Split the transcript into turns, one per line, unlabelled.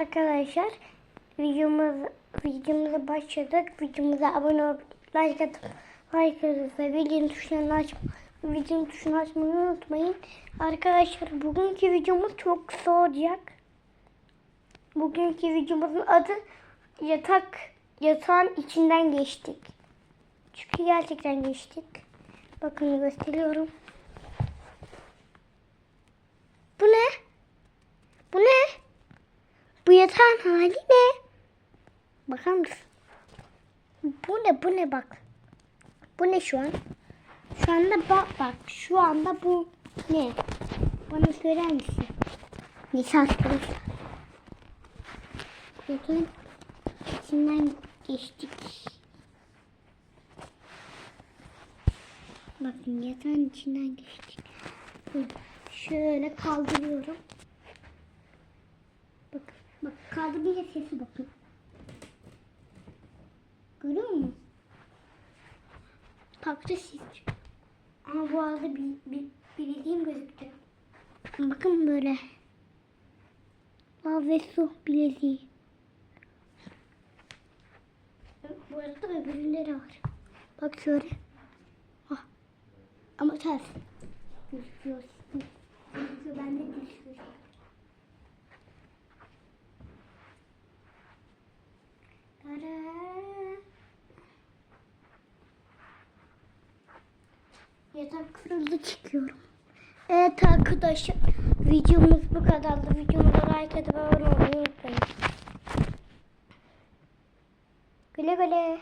Arkadaşlar videomuz videomuza başladık. Videomuza abone olup like atıp like atıp ve videonun tuşlarını aç videonun tuşunu açmayı unutmayın. Arkadaşlar bugünkü videomuz çok kısa olacak. Bugünkü videomuzun adı yatak yatağın içinden geçtik. Çünkü gerçekten geçtik. Bakın gösteriyorum. Bu ne? Bu ne? Bu yatağın hali ne? Bakar mısın? Bu ne bu ne bak. Bu ne şu an? Şu anda bak bak şu anda bu ne? Bana söyler misin? Neyse arkadaşlar. İçinden geçtik. Bakın yatağın içinden geçtik. Şöyle kaldırıyorum. Bak kaldırınca sesi bakın. Görüyor musun? Takta ses. Ama bu arada bir, bir, bildiğim gözüktü. Bakın böyle. Lav ve su bileziği. Bu arada öbürleri var. Bak şöyle. Ah. Ama ters. Gözüküyor. Yatak kırıldı çıkıyorum. Evet arkadaşlar videomuz bu kadardı. Videomuza like atıp abone olmayı unutmayın. Güle güle.